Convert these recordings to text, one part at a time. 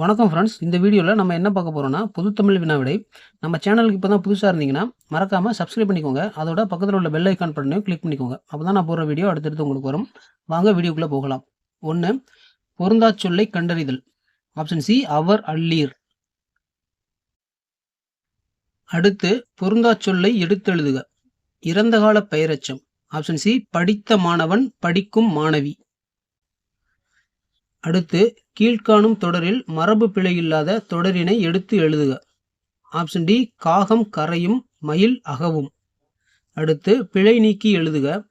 வணக்கம் ஃப்ரெண்ட்ஸ் இந்த வீடியோவில் நம்ம என்ன பார்க்க போகிறோம்னா பொதுத்தமிழ் வினாவிடை நம்ம சேனலுக்கு இப்போ தான் புதுசாக இருந்தீங்கன்னா மறக்காமல் சப்ஸ்கிரைப் பண்ணிக்கோங்க. அதோட பக்கத்தில் உள்ள பெல் ஐக்கான் பட்டனையும் கிளிக் பண்ணிக்கோங்க. அப்போ தான் நான் போகிற வீடியோ அடுத்தடுத்து உங்களுக்கு வரும். வாங்க வீடியோக்குள்ளே போகலாம். ஒன்று பொருந்தா சொல்லை கண்டறிதல். ஆப்ஷன் சி அவர் அல்லீர் அடுத்து பொருந்தா சொல்லை எடுத்தெழுதுக. இறந்த கால பெயரச்சம். ஆப்ஷன் சி படித்த மாணவன் படிக்கும் மாணவி. அடுத்து கீழ்காணும் தொடரில் மரபு பிழையில்லாத தொடரினை எடுத்து எழுதுக. ஆப்ஷன் டி காகம் கரையும் மயில் அகவும். அடுத்து பிழை நீக்கி எழுதுக.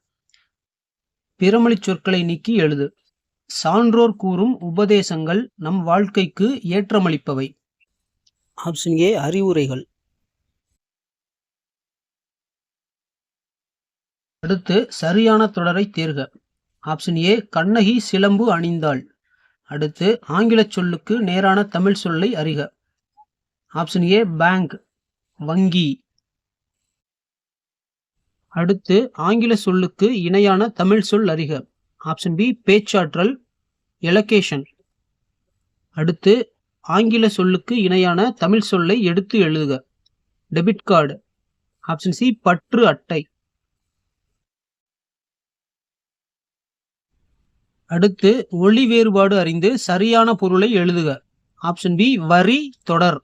பிறமொழிச் சொற்களை நீக்கி எழுது. சான்றோர் கூறும் உபதேசங்கள் நம் வாழ்க்கைக்கு ஏற்றமளிப்பவை. ஆப்ஷன் ஏ அறிவுரைகள். அடுத்து சரியான தொடரை தேர்க. ஆப்ஷன் ஏ கண்ணகி சிலம்பு அணிந்தாள். அடுத்து ஆங்கிலச் சொல்லுக்கு நேரான தமிழ் சொல்லை அறிக. ஆப்ஷன் ஏ பேங்க் வங்கி. அடுத்து ஆங்கில சொல்லுக்கு இணையான தமிழ் சொல் அறிக. ஆப்ஷன் பி பேச்சாற்றல் எலகேஷன் அடுத்து ஆங்கில சொல்லுக்கு இணையான தமிழ் சொல்லை எடுத்து எழுதுக. டெபிட் கார்டு ஆப்ஷன் சி பற்று அட்டை. அடுத்து ஒளி வேறுபாடு அறிந்து சரியான பொருளை எழுதுக. ஆப்ஷன் பி வரி தொடர்.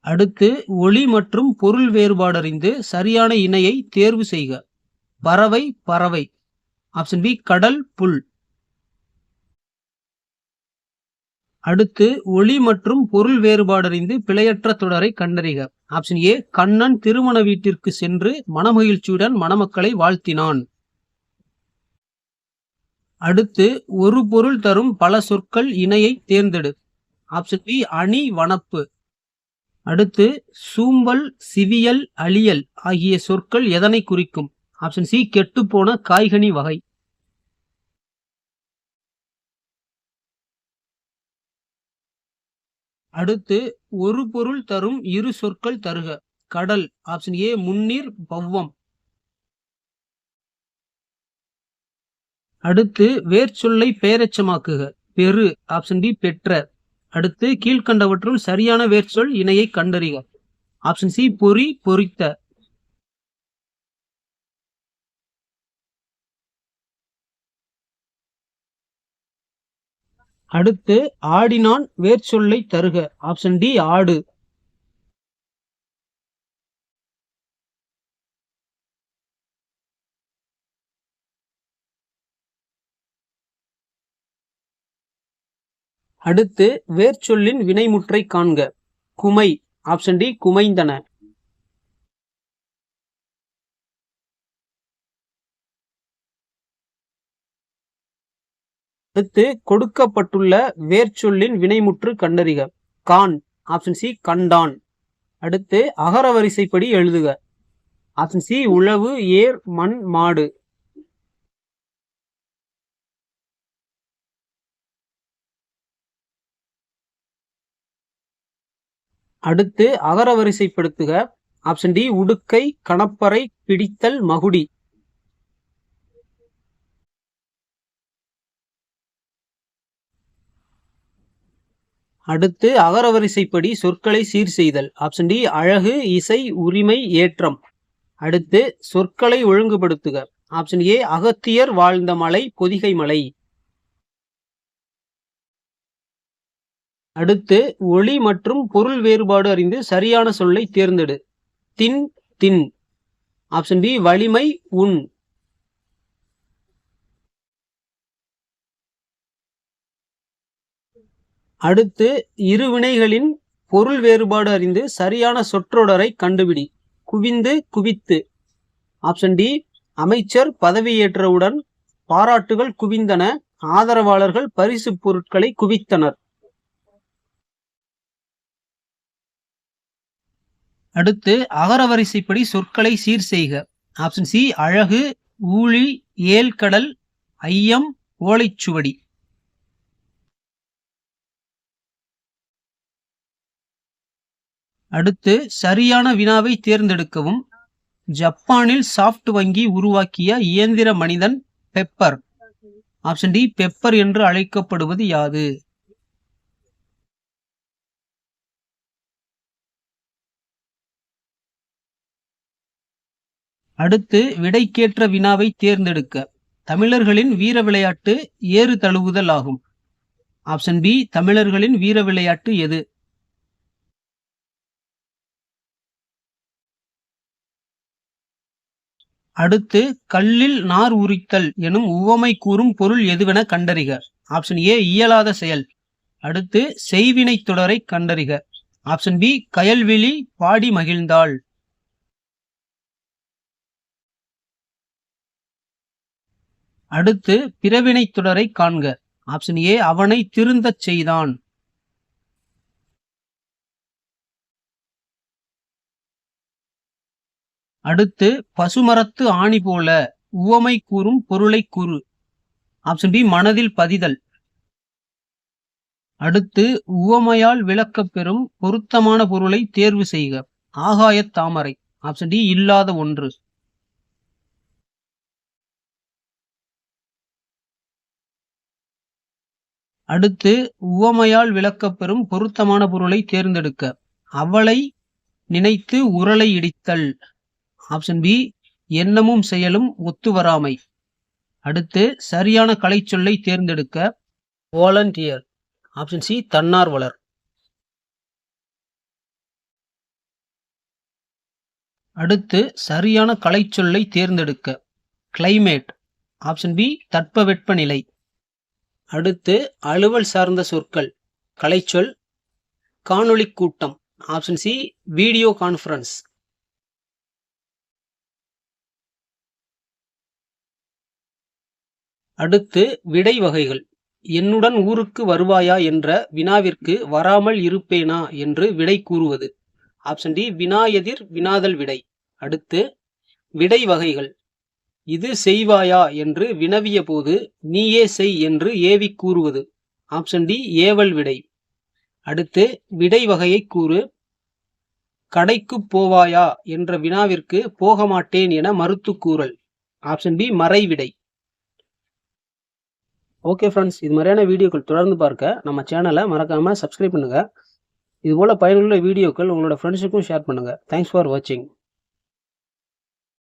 அடுத்து ஒளி மற்றும் பொருள் வேறுபாடு அறிந்து சரியான இணையை தேர்வு செய்க. பறவை பறவை. ஆப்ஷன் பி கடல் புல். அடுத்து ஒளி மற்றும் பொருள் வேறுபாடு அறிந்து பிழையற்ற தொடரை கண்டறிக. ஆப்ஷன் ஏ கண்ணன் திருமண வீட்டிற்கு சென்று மனமகிழ்ச்சியுடன் மணமக்களை வாழ்த்தினான். அடுத்து ஒரு பொருள் தரும் பல சொற்கள் இணையை தேர்ந்தெடு. ஆப்ஷன் பி அணி வனப்பு. அடுத்து சூம்பல் சிவியல் அழியல் ஆகிய சொற்கள் எதனை குறிக்கும்? ஆப்ஷன் சி கெட்டுப்போன காய்கனி வகை. அடுத்து ஒரு பொருள் தரும் இரு சொற்கள் தருக. கடல் ஆப்ஷன் ஏ முன்னீர் பவ்வம் அடுத்து வேர்ச்சொல்லை பெயரெச்சமாக்குக பெரு ஆப்ஷன் டி பெற்ற. அடுத்து கீழ்கண்டவற்றுள் சரியான வேர்ச்சொல் இணையை கண்டறிக. ஆப்ஷன் சி பொறி பொறித்த. அடுத்து ஆடினான் வேர்ச்சொல்லை தருக. ஆப்ஷன் டி ஆடு. அடுத்து வேர்ச்சொல்லின் வினைமுற்றை காண்க. குமை. ஆப்ஷன் டி குமைந்தன. அடுத்து கொடுக்கப்பட்டுள்ள வேர்ச்சொல்லின் வினைமுற்று கண்டறிக. கான் ஆப்ஷன் சி கண்டான். அடுத்து அகர வரிசைப்படி எழுதுக. ஆப்ஷன் சி உழவு ஏர் மண் மாடு. அடுத்து அகர வரிசைப்படுத்துக. ஆப்ஷன் டி உடுக்கை கணப்பறை பிடித்தல் மகுடி. அடுத்து அகரவரிசைப்படி சொற்களை சீர் செய்தல். ஆப்ஷன் டி அழகு இசை உரிமை ஏற்றம். அடுத்து சொற்களை ஒழுங்குபடுத்துக. ஆப்ஷன் ஏ அகத்தியர் வாழ்ந்த மலை பொதிகை மலை. அடுத்து ஒளி மற்றும் பொருள் வேறுபாடு அறிந்து சரியான சொல்லை தேர்ந்தெடு. தின் தின். ஆப்ஷன் பி வலிமை உன். அடுத்து இரு வினைகளின் பொருள் வேறுபாடு அறிந்து சரியான சொற்றொடரை கண்டுபிடி. குவிந்து குவித்து. ஆப்ஷன் டி அமைச்சர் பதவியேற்றவுடன் பாராட்டுகள் குவிந்தன ஆதரவாளர்கள் பரிசு பொருட்களை குவித்தனர். அடுத்து அகரவரிசைப்படி சொற்களை சீர் செய்க. ஆப்ஷன் சி அழகு ஊழி ஏல்கடல் ஐயம் ஓலைச்சுவடி. அடுத்து சரியான வினாவை தேர்ந்தெடுக்கவும். ஜப்பானில் சாஃப்ட் வங்கி உருவாக்கிய இயந்திர மனிதன் பெப்பர். ஆப்ஷன் டி பெப்பர் என்று அழைக்கப்படுவது யாது? அடுத்து விடைக்கேற்ற வினாவை தேர்ந்தெடுக்க. தமிழர்களின் வீர விளையாட்டு ஏறு தழுவுதல் ஆகும். ஆப்ஷன் பி தமிழர்களின் வீர விளையாட்டு எது? அடுத்து கல்லில் நார் உரித்தல் எனும் உவமை கூறும் பொருள் எதுவென கண்டறிக. ஆப்ஷன் ஏ இயலாத செயல். அடுத்து செய்வினை தொடரை கண்டறிக. ஆப்ஷன் பி கயல்விழி பாடி மகிழ்ந்தாள். அடுத்து பிறவினை தொடரை காண்க. ஆப்ஷன் ஏ அவனை திருந்தச் செய்தான். அடுத்து பசுமரத்து ஆணி போல உவமை கூறும் பொருளை கூறு. ஆப்ஷன் பி மனதில் பதிதல். அடுத்து உவமையால் விளக்கப் பெறும் பொருத்தமான பொருளை தேர்வு செய்க. ஆகாய தாமரை. ஆப்ஷன் டி இல்லாத ஒன்று. அடுத்து உவமையால் விளக்கப்பெறும் பொருத்தமான பொருளை தேர்ந்தெடுக்க. அவளை நினைத்து உரலை இடித்தல். ஆப்ஷன் பி எண்ணமும் செயலும் ஒத்து வராமை அடுத்து சரியான கலைச்சொல்லை தேர்ந்தெடுக்க வாலண்டியர் ஆப்ஷன் சி தன்னார்வலர். அடுத்து சரியான கலைச்சொல்லை தேர்ந்தெடுக்க கிளைமேட் ஆப்ஷன் பி தட்பவெப்பநிலை. அடுத்து அலுவல் சார்ந்த சொற்கள் கலைச்சொல் காணொளி கூட்டம். Option C video conference. அடுத்து விடை வகைகள் என்னுடன் ஊருக்கு வருவாயா என்ற வினாவிற்கு வராமல் இருப்பேனா என்று விடை கூறுவது. ஆப்ஷன் டி வினா எதிர் வினாதல் விடை. அடுத்து விடை வகைகள் இது செய்வாயா என்று வினவிய போது நீயே செய் என்று ஏவி கூறுவது. ஆப்ஷன் டி ஏவல் விடை. அடுத்து விடை வகையை கூறு. கடைக்கு போவாயா என்ற வினாவிற்கு போக மாட்டேன் என மறுத்து கூறல். ஆப்ஷன் பி மறைவிடை. ஓகே ஃப்ரெண்ட்ஸ் இது மாதிரியான வீடியோக்கள் தொடர்ந்து பார்க்க நம்ம சேனலை மறக்காமல் சப்ஸ்கிரைப் பண்ணுங்கள் இதுபோல் பயனுள்ள வீடியோக்கள் உங்களோட ஃப்ரெண்ட்ஸுக்கும் ஷேர் பண்ணுங்கள் தேங்க்ஸ் ஃபார் வாட்சிங்